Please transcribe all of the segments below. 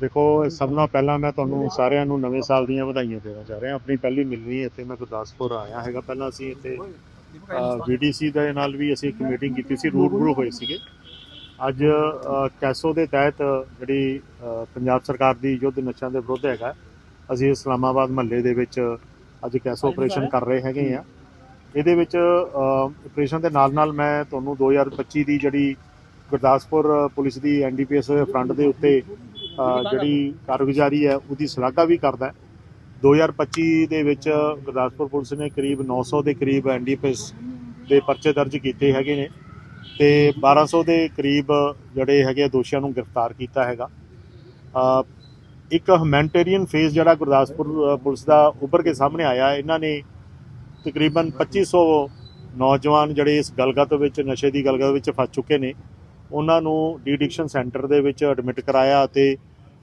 ਦੇਖੋ ਸਭ ਨਾਲੋਂ ਪਹਿਲਾਂ ਮੈਂ ਤੁਹਾਨੂੰ ਸਾਰਿਆਂ ਨੂੰ ਨਵੇਂ ਸਾਲ ਦੀਆਂ ਵਧਾਈਆਂ ਦੇਣਾ ਚਾਹ ਰਿਹਾ। ਆਪਣੀ ਪਹਿਲੀ ਮਿਲਣੀ ਇੱਥੇ ਮੈਂ ਗੁਰਦਾਸਪੁਰ ਆਇਆ ਹੈਗਾ। ਪਹਿਲਾਂ ਅਸੀਂ ਇੱਥੇ ਵੀਡੀਸੀ ਦੇ ਨਾਲ ਵੀ ਅਸੀਂ ਇੱਕ ਮੀਟਿੰਗ ਕੀਤੀ ਸੀ ਰੂਬਰੂ ਹੋਏ ਸੀਗੇ। ਅੱਜ ਕੈਸੋ ਦੇ ਤਹਿਤ ਜਿਹੜੀ ਪੰਜਾਬ ਸਰਕਾਰ ਦੀ ਯੁੱਧ ਨਸ਼ਿਆਂ ਦੇ ਵਿਰੁੱਧ ਹੈਗਾ ਅਸੀਂ ਇਸਲਾਮਾਬਾਦ ਮਹੱਲੇ ਦੇ ਵਿੱਚ ਅੱਜ ਕੈਸੋ ਆਪਰੇਸ਼ਨ ਕਰ ਰਹੇ ਹੈਗੇ ਆ ਇਹਦੇ ਵਿੱਚ ਆਪਰੇਸ਼ਨ ਦੇ ਨਾਲ ਨਾਲ ਮੈਂ ਤੁਹਾਨੂੰ 2025 ਦੀ ਜਿਹੜੀ ਗੁਰਦਾਸਪੁਰ ਪੁਲਿਸ ਦੀ N D P S front ਦੇ ਉੱਤੇ ਜਿਹੜੀ ਕਾਰਗੁਜ਼ਾਰੀ ਹੈ ਉਹਦੀ ਸ਼ਲਾਘਾ ਵੀ ਕਰਦਾ 2025 ਦੇ ਵਿੱਚ ਗੁਰਦਾਸਪੁਰ ਪੁਲਿਸ ਨੇ ਕਰੀਬ 900 ਦੇ ਕਰੀਬ ਐਨਡੀਪੀਐਸ ਦੇ ਪਰਚੇ ਦਰਜ ਕੀਤੇ ਹੈਗੇ ਨੇ ਤੇ 1200 ਦੇ ਕਰੀਬ ਜਿਹੜੇ ਹੈਗੇ ਦੋਸ਼ੀਆਂ ਨੂੰ ਗ੍ਰਿਫਤਾਰ ਕੀਤਾ ਹੈਗਾ। ਇੱਕ ਹਮੈਂਟੇਰੀਅਨ ਫੇਸ ਜਿਹੜਾ ਗੁਰਦਾਸਪੁਰ ਪੁਲਿਸ ਦਾ ਉੱਭਰ ਕੇ ਸਾਹਮਣੇ ਆਇਆ ਇਹਨਾਂ ਨੇ ਤਕਰੀਬਨ 2500 ਨੌਜਵਾਨ ਜਿਹੜੇ ਇਸ ਗਲਗਤ ਵਿੱਚ ਨਸ਼ੇ ਦੀ ਗਲਗਤ ਵਿੱਚ ਫਸ ਚੁੱਕੇ ਨੇ। ਉਹਨਾਂ ਨੂੰ ਡੀਡਿਕਸ਼ਨ ਸੈਂਟਰ ਦੇ ਵਿੱਚ ਐਡਮਿਟ ਕਰਾਇਆ ਅਤੇ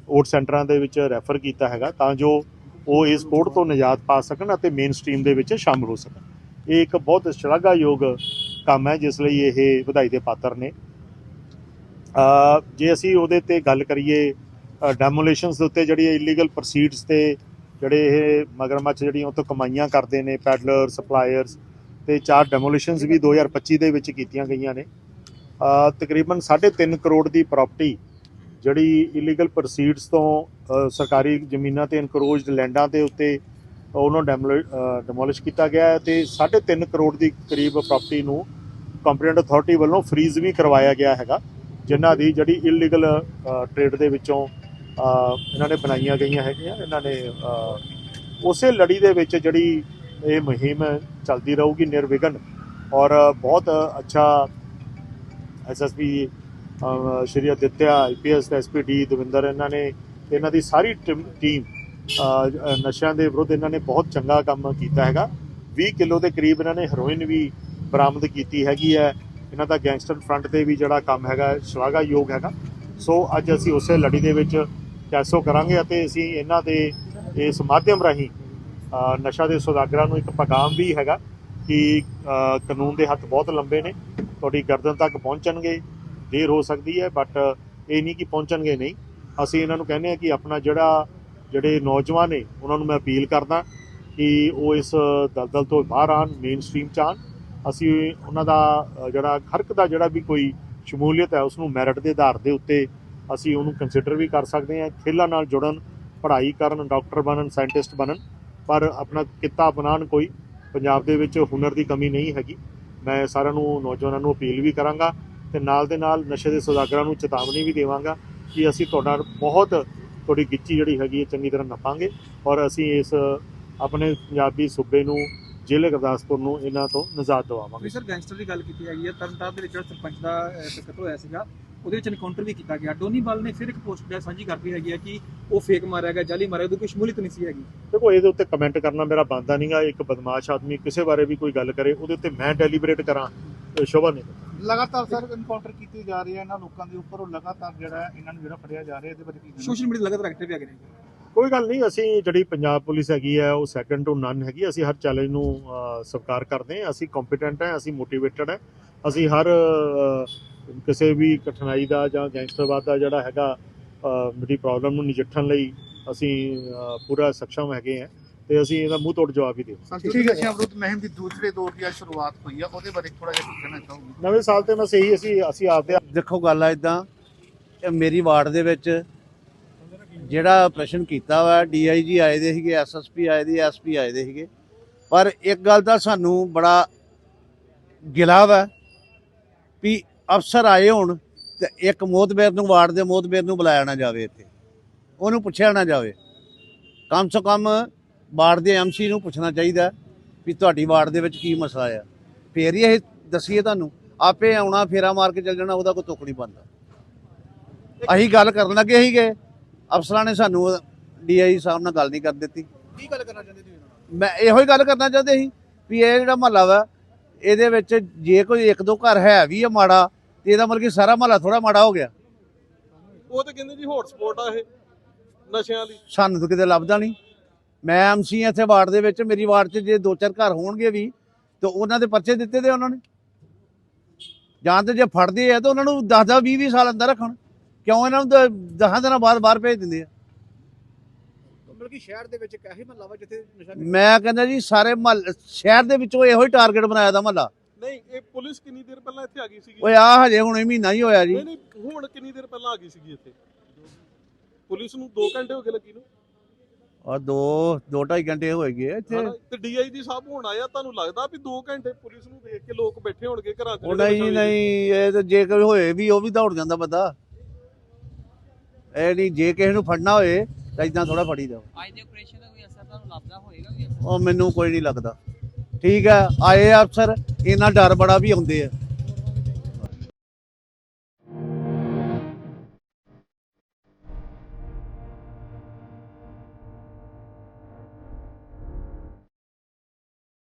ਓਟ ਸੈਂਟਰਾਂ ਦੇ ਵਿੱਚ ਰੈਫਰ ਕੀਤਾ ਹੈਗਾ ਤਾਂ ਜੋ ਉਹ ਇਸ ਕੋਡ ਤੋਂ ਨਿਜਾਤ ਪਾ ਸਕਣ ਅਤੇ ਮੇਨ ਸਟ੍ਰੀਮ ਦੇ ਵਿੱਚ ਸ਼ਾਮਲ ਹੋ ਸਕਣ। ਇਹ ਇੱਕ ਬਹੁਤ ਸ਼ਲਾਘਾਯੋਗ ਕੰਮ ਹੈ ਜਿਸ ਲਈ ਇਹ ਵਧਾਈ ਦੇ ਪਾਤਰ ਨੇ। ਅ, ਜੇ ਅਸੀਂ ਉਹਦੇ ਤੇ ਗੱਲ ਕਰੀਏ ਡੈਮੋਲੇਸ਼ਨਸ ਦੇ ਉੱਤੇ ਜਿਹੜੀ ਇਲੀਗਲ ਪ੍ਰੋਸੀਡਸ ਤੇ ਜਿਹੜੇ ਇਹ ਮਗਰਮੱਛ ਜਿਹੜੀਆਂ ਉਹ ਕਮਾਈਆਂ ਕਰਦੇ ਨੇ ਪੈਡਲਰ ਸਪਲਾਇਰਸ ਤੇ ਚਾਰ ਡੈਮੋਲੇਸ਼ਨਸ ਵੀ 2025 ਦੇ ਵਿੱਚ ਕੀਤੀਆਂ ਗਈਆਂ ਨੇ। ਅ, ਤਕਰੀਬਨ 3.5 ਕਰੋੜ ਦੀ ਪ੍ਰਾਪਰਟੀ ਜਿਹੜੀ ਇਲੀਗਲ ਪ੍ਰੋਸੀਡਸ ਤੋਂ ਸਰਕਾਰੀ ਜ਼ਮੀਨਾਂ ਤੇ ਇਨਕਰੋਚਡ ਲੈਂਡਾਂ ਦੇ ਉੱਤੇ ਉਹਨੂੰ ਡੈਮੋਲਿਸ਼ ਕੀਤਾ ਗਿਆ ਹੈ ਤੇ 3.5 ਕਰੋੜ ਦੀ ਕਰੀਬ ਪ੍ਰਾਪਰਟੀ ਨੂੰ ਕੰਪੀਟੈਂਟ ਅਥਾਰਟੀ ਵੱਲੋਂ ਫ੍ਰੀਜ਼ ਵੀ ਕਰਵਾਇਆ ਗਿਆ ਹੈਗਾ, ਜਿਨ੍ਹਾਂ ਦੀ ਜਿਹੜੀ ਇਲੀਗਲ ਟ੍ਰੇਡ ਦੇ ਵਿੱਚੋਂ ਇਹਨਾਂ ਨੇ ਬਣਾਈਆਂ ਗਈਆਂ ਹੈਗੀਆਂ, ਇਹਨਾਂ ਨੇ ਉਸੇ ਲੜੀ ਦੇ ਵਿੱਚ ਜਿਹੜੀ ਇਹ ਮੁਹਿੰਮ ਚੱਲਦੀ ਰਹੂਗੀ ਨਿਰਵਿਘਨ ਔਰ ਬਹੁਤ ਅੱਛਾ S S P Shri Aditya I P S S P D Davinder ਇਹਨਾਂ ਨੇ ਇਹਨਾਂ ਦੀ ਸਾਰੀ ਟੀਮ ਟੀਮ, ਨਸ਼ਿਆਂ ਦੇ ਵਿਰੁੱਧ ਇਹਨਾਂ ਨੇ ਬਹੁਤ ਚੰਗਾ ਕੰਮ ਕੀਤਾ ਹੈਗਾ। 20 ਕਿਲੋ ਦੇ ਕਰੀਬ ਇਹਨਾਂ ਨੇ ਹੈਰੋਇਨ ਵੀ ਬਰਾਮਦ ਕੀਤੀ ਹੈਗੀ ਹੈ। ਇਹਨਾਂ ਦਾ ਗੈਂਗਸਟਰ ਫਰੰਟ ਤੇ ਵੀ ਜਿਹੜਾ ਕੰਮ ਹੈਗਾ ਸ਼ਲਾਘਾਯੋਗ ਹੈਗਾ। ਸੋ ਅੱਜ ਅਸੀਂ ਉਸੇ ਲੜੀ ਦੇ ਵਿੱਚ ਕੈਸੋ ਕਰਾਂਗੇ ਅਤੇ ਅਸੀਂ ਇਹਨਾਂ ਦੇ ਇਸ ਮਾਧਿਅਮ ਰਾਹੀਂ ਅ, ਨਸ਼ਾ ਦੇ ਸੁਦਾਗਰਾਂ ਨੂੰ ਇੱਕ ਪੈਗਾਮ ਵੀ ਹੈਗਾ ਕਿ ਕਾਨੂੰਨ ਦੇ ਹੱਥ ਬਹੁਤ ਲੰਬੇ ਨੇ। ਤੁਹਾਡੀ ਗਰਦਨ ਤੱਕ ਪਹੁੰਚਣਗੇ। ਦੇਰ ਹੋ ਸਕਦੀ ਹੈ ਬਟ ਇਹ ਨਹੀਂ ਕਿ ਪਹੁੰਚਣਗੇ ਨਹੀਂ। ਅਸੀਂ ਇਹਨਾਂ ਨੂੰ ਕਹਿੰਦੇ ਆ ਕਿ ਆਪਣਾ ਜਿਹੜਾ, ਜਿਹੜੇ ਨੌਜਵਾਨ ਨੇ, ਉਹਨਾਂ ਨੂੰ ਮੈਂ ਅਪੀਲ ਕਰਦਾ ਕਿ ਉਹ ਇਸ ਦਲਦਲ ਤੋਂ ਬਾਹਰ ਆਣ ਮੇਨ ਸਟ੍ਰੀਮ ਚ ਆਉਣ। ਅਸੀਂ ਉਹਨਾਂ ਦਾ ਜਿਹੜਾ ਖਰਕ ਦਾ ਜਿਹੜਾ ਵੀ ਕੋਈ ਸ਼ਮੂਲੀਅਤ ਹੈ ਉਸ ਨੂੰ ਮੈਰਿਟ ਦੇ ਆਧਾਰ ਦੇ ਉੱਤੇ ਅਸੀਂ ਉਹਨੂੰ ਕੰਸੀਡਰ ਵੀ ਕਰ ਸਕਦੇ ਹਾਂ, ਖੇਲਾਂ ਨਾਲ ਜੁੜਨ, ਪੜ੍ਹਾਈ ਕਰਨ ਡਾਕਟਰ ਬਣਨ ਸਾਇੰਟਿਸਟ ਬਣਨ। ਪਰ ਆਪਣਾ ਕਿੱਤਾ ਅਪਣਾਉਣ ਕੋਈ ਪੰਜਾਬ ਦੇ ਵਿੱਚ ਹੁਨਰ ਦੀ ਕਮੀ ਨਹੀਂ ਹੈਗੀ। ਮੈਂ ਸਾਰਿਆਂ ਨੂੰ, ਨੌਜਵਾਨਾਂ ਨੂੰ ਅਪੀਲ ਵੀ ਕਰਾਂਗਾ ਤੇ ਨਾਲ ਦੇ ਨਾਲ ਨਸ਼ੇ ਦੇ ਸੌਦਾਗਰਾਂ ਨੂੰ ਚੇਤਾਵਨੀ ਵੀ ਦੇਵਾਂਗਾ ਕਿ ਅਸੀਂ ਤੁਹਾਡਾ ਬਹੁਤ ਤੁਹਾਡੀ ਗਿੱਚੀ ਜਿਹੜੀ ਹੈਗੀ ਹੈ ਚੰਗੀ ਤਰ੍ਹਾਂ ਨੱਪਾਂਗੇ ਔਰ ਅਸੀਂ ਇਸ ਆਪਣੇ ਪੰਜਾਬੀ ਸੂਬੇ ਨੂੰ ਜ਼ਿਲ੍ਹੇ ਗੁਰਦਾਸਪੁਰ ਨੂੰ ਇਹਨਾਂ ਤੋਂ ਨਿਜਾਤ ਦਿਵਾਵਾਂਗੇ। ਸਰ ਗੈਂਗਸਟਰ ਦੀ ਗੱਲ ਕੀਤੀ ਹੈਗੀ ਹੈ ਤਰਨਤਾਰਨ ਦੇ ਵਿੱਚ ਜਿਹੜਾ ਸਰਪੰਚ ਦਾ ਕਤਲ ਹੋਇਆ ਸੀਗਾ ਉਹਦੇ ਵਿੱਚ ਐਨਕਾਊਂਟਰ ਵੀ ਕੀਤਾ ਗਿਆ। ਡੋਨੀ ਬਾਲ ਨੇ ਫਿਰ ਇੱਕ ਪੋਸਟ ਸਾਂਝੀ ਕਰਦੀ ਹੈਗੀ ਹੈ ਕਿ ਉਹ ਫੇਕ ਮਾਰਿਆ ਗਿਆ ਜਾਲੀ ਮਾਰਿਆ ਉਹਦੀ ਕੋਈ ਸ਼ਮੂਲੀਅਤ ਨਹੀਂ ਸੀ ਹੈਗੀ। ਦੇਖੋ ਇਹਦੇ ਉੱਤੇ ਕਮੈਂਟ ਕਰਨਾ ਮੇਰਾ ਬੰਦਾ ਨਹੀਂਗਾ ਇੱਕ ਬਦਮਾਸ਼ ਆਦਮੀ ਕਿਸੇ ਬਾਰੇ ਵੀ ਕੋਈ ਗੱਲ ਕਰੇ ਉਹਦੇ ਉੱਤੇ ਮੈਂ ਡੈਲੀਬਰੇਟ ਕਰਾਂ ਸ਼ੋਭਾ ਨਹੀਂ ਲਗਾਤਾਰ ਸਰ ਇਨਕਾਊਂਟਰ ਕੀਤੇ ਜਾ ਰਹੇ ਆ ਇਹਨਾਂ ਲੋਕਾਂ ਦੇ ਉੱਪਰ ਉਹ ਲਗਾਤਾਰ ਜਿਹੜਾ ਇਹਨਾਂ ਨੂੰ ਜਿਹੜਾ ਫੜਿਆ ਜਾ ਰਿਹਾ ਇਹਦੇ ਬਾਰੇ ਕੀ? ਸੋਸ਼ਲ ਮੀਡੀਆ ਲਗਾਤਾਰ ਐਕਟਿਵ ਹੈਗੇ ਨੇ ਕੋਈ ਗੱਲ ਨਹੀਂ ਅਸੀਂ ਜਿਹੜੀ ਪੰਜਾਬ ਪੁਲਿਸ ਹੈਗੀ ਹੈ ਉਹ ਸੈਕੰਡ ਟੂ ਨਨ ਹੈਗੀ ਅਸੀਂ ਹਰ ਚੈਲੰਜ ਨੂੰ ਸਵੀਕਾਰ ਕਰਦੇ ਹਾਂ। ਅਸੀਂ ਕੰਪੀਟੈਂਟ ਹਾਂ ਅਸੀਂ ਮੋਟੀਵੇਟਡ ਹੈ। ਅਸੀਂ ਹਰ ਕਿਸੇ ਵੀ ਕਠਿਨਾਈ ਦਾ ਜਾਂ ਗੈਂਗਸਟਰਵਾਦ ਦਾ ਜਿਹੜਾ ਹੈਗਾ ਜਿਹੜੀ ਪ੍ਰੋਬਲਮ ਨੂੰ ਨਜਿੱਠਣ ਲਈ ਅਸੀਂ ਪੂਰਾ ਸક્ષਮ ਹੈਗੇ ਹਾਂ। ਤੇ ਅਸੀਂ ਇਹਦਾ ਮੂੰਹ ਤੋੜ ਜਵਾਬ ਵੀ ਦੇ ਸੰਸਦੀ ਨਸ਼ਿਆਂ ਵਿਰੁੱਧ ਮੁਹਿੰਮ ਦੀ ਦੂਸਰੇ ਦੌਰ ਦੀ ਅੱਜ ਸ਼ੁਰੂਆਤ ਹੋਈ ਆ ਉਹਦੇ ਬਾਰੇ ਥੋੜਾ ਜਿਹਾ ਕੀ ਕਹਿਣਾ ਚਾਹੋਗੇ? ਨਵੇਂ ਸਾਲ ਤੇ ਮੈਂ ਸਹੀ ਅਸੀਂ ਅਸੀਂ ਆਪਦੇ ਦੇਖੋ ਗੱਲ ਆ ਇਦਾਂ ਇਹ ਮੇਰੀ ਵਾਰਡ ਦੇ ਵਿੱਚ ਜਿਹੜਾ ਆਪਰੇਸ਼ਨ ਕੀਤਾ ਵਾ ਡੀਆਈਜੀ ਆਏ ਦੇ ਸੀਗੇ ਐਸਐਸਪੀ ਆਏ ਦੇ ਐਸਪੀ ਆਏ ਦੇ ਸੀਗੇ। ਪਰ ਇੱਕ ਗੱਲ ਦਾ ਸਾਨੂੰ ਬੜਾ ਗਿਲਾ ਵਾ ਵੀ ਅਫਸਰ ਆਏ ਹੋਣ ਤੇ ਇੱਕ ਮੋਤਬੇਰ ਨੂੰ ਵਾਰਡ ਦੇ ਮੋਤਬੇਰ ਨੂੰ ਬੁਲਾਇਆ ਨਾ ਜਾਵੇ ਇੱਥੇ। ਉਹਨੂੰ ਪੁੱਛਿਆ ਨਾ ਜਾਵੇ। ਕਮ ਸੋ ਕਮ ਵਾਰਡ ਦੇ ਐਮਸੀ ਨੂੰ ਪੁੱਛਣਾ ਚਾਹੀਦਾ ਵੀ ਤੁਹਾਡੀ ਵਾਰਡ ਦੇ ਵਿੱਚ ਕੀ ਮਸਲਾ ਆ। ਫੇਰ ਹੀ ਇਹ ਦੱਸੀਏ ਤੁਹਾਨੂੰ ਆਪੇ ਆਉਣਾ ਫੇਰਾ ਮਾਰ ਕੇ ਚੱਲ ਜਾਣਾ ਉਹਦਾ ਕੋਈ ਤੁੱਕ ਨਹੀਂ ਬੰਦਾ ਅਸੀਂ ਗੱਲ ਕਰਨ ਲੱਗੇ ਸੀਗੇ ਅਫਸਰਾਂ ਨੇ ਸਾਨੂੰ ਡੀਆਈ ਸਾਹਿਬ ਨਾਲ ਗੱਲ ਨਹੀਂ ਕਰ ਦਿੱਤੀ। ਕੀ ਗੱਲ ਕਰਨਾ ਚਾਹੁੰਦੇ ਤੁਸੀਂ ਮੈਂ ਇਹੋ ਹੀ ਗੱਲ ਕਰਨਾ ਚਾਹੁੰਦੇ ਸੀ ਵੀ ਇਹ ਜਿਹੜਾ ਮਹੱਲਾ ਵਾ ਇਹਦੇ ਵਿੱਚ ਜੇ ਕੋਈ ਇੱਕ ਦੋ ਘਰ ਹੈ ਵੀ ਆ ਮਾੜਾ ਤੇ ਇਹਦਾ ਮਤਲਬ ਕਿ ਸਾਰਾ ਮਹੱਲਾ ਥੋੜਾ ਮਾੜਾ ਹੋ ਗਿਆ। ਉਹ ਤਾਂ ਕਹਿੰਦੇ ਜੀ ਹੌਟ ਸਪੌਟ ਆ ਇਹ ਨਸ਼ਿਆਂ ਦੀ ਸਾਨੂੰ ਤਾਂ ਕਿਤੇ ਲੱਭਦਾ ਨਹੀਂ। ਮੈਂ ਐਮਸੀ ਇੱਥੇ ਵਾਰਡ ਦੇ ਵਿੱਚ ਮੇਰੀ ਵਾਰਡ 'ਚ ਜੇ ਦੋ ਚਾਰ ਘਰ ਹੋਣਗੇ ਵੀ ਤੇ ਉਹਨਾਂ ਦੇ ਪਰਚੇ ਦਿੱਤੇ ਤੇ ਉਹਨਾਂ ਨੇ। ਜਾਂ ਤੇ ਜੇ ਫੜਦੇ ਆ ਤਾਂ ਉਹਨਾਂ ਨੂੰ 10 10 20 20 ਸਾਲ ਅੰਦਰ ਰੱਖਣ। ਕਿਉਂ ਇਹਨਾਂ ਨੂੰ ਦ- ਦਸਾਂ ਦਿਨਾਂ ਬਾਅਦ ਬਾਹਰ ਭੇਜ ਦਿੰਦੇ ਆ? ਮਤਲਬ ਕਿ ਸ਼ਹਿਰ ਦੇ ਵਿੱਚ ਇੱਕ ਇਹੋ ਮਹੱਲਾ ਵਾ ਜਿੱਥੇ ਨਸ਼ਾ ਮੈਂ ਕਹਿੰਦਾ ਜੀ ਸਾਰੇ ਮਹੱਲ ਸ਼ਹਿਰ ਦੇ ਵਿੱਚੋਂ ਇਹੋ ਹੀ ਟਾਰਗੇਟ ਬਣਾਇਆ ਦਾ ਮਹੱਲਾ। ਨਹੀਂ ਇਹ ਪੁਲਿਸ ਕਿੰਨੀ ਦੇਰ ਪਹਿਲਾਂ ਇੱਥੇ ਆ ਗਈ ਸੀਗੀ? ਓਏ ਆ ਹਜੇ ਹੁਣੇ ਮਹੀਨਾ ਹੀ ਹੋਇਆ ਜੀ। ਨਹੀਂ ਨਹੀਂ ਹੁਣ ਕਿੰਨੀ ਦੇਰ ਪਹਿਲਾਂ ਆ ਗਈ ਸੀਗੀ ਇੱਥੇ? ਪੁਲਿਸ ਨੂੰ 2 ਘੰਟੇ ਹੋ ਗਏ ਲੱਗੀ ਨੂੰ। ਆ ਦੋ ਦੋ ਢਾਈ ਘੰਟੇ ਹੋਏ ਗਏ ਇੱਥੇ? ਤੇ ਡੀਆਈਜੀ ਸਾਹਿਬ ਹੁਣ ਆਇਆ ਤੁਹਾਨੂੰ ਲੱਗਦਾ ਵੀ 2 ਘੰਟੇ ਪੁਲਿਸ ਨੂੰ ਦੇਖ ਕੇ ਲੋਕ ਬੈਠੇ ਹੋਣਗੇ ਘਰਾਂ 'ਚ ਉਹ ਨਹੀਂ? ਨਹੀਂ ਇਹ ਤਾਂ ਜੇ ਕੋਈ ਹੋਏ ਵੀ ਉਹ ਵੀ ਦੌੜ ਜਾਂਦਾ ਬੰਦਾ। ਇਹ ਨਹੀਂ ਜੇ ਕਿਸੇ ਨੂੰ ਫੜਨਾ ਹੋਏ ਤਾਂ ਇਦਾਂ ਥੋੜਾ ਫੜੀ ਜਾਓ ਅੱਜ ਦੇ ਆਪਰੇਸ਼ਨ ਦਾ ਕੋਈ ਅਸਰ ਤੁਹਾਨੂੰ ਲੱਭਦਾ ਹੋਏਗਾ ਕੋਈ ਅਸਰ ਉਹ ਮੈਨੂੰ ਕੋਈ ਨਹੀਂ ਲੱਗਦਾ। ਠੀਕ ਹੈ ਆਏ ਅਫਸਰ ਇਹਨਾਂ ਡਰ ਬੜਾ ਵੀ ਆਉਂਦੇ ਆ।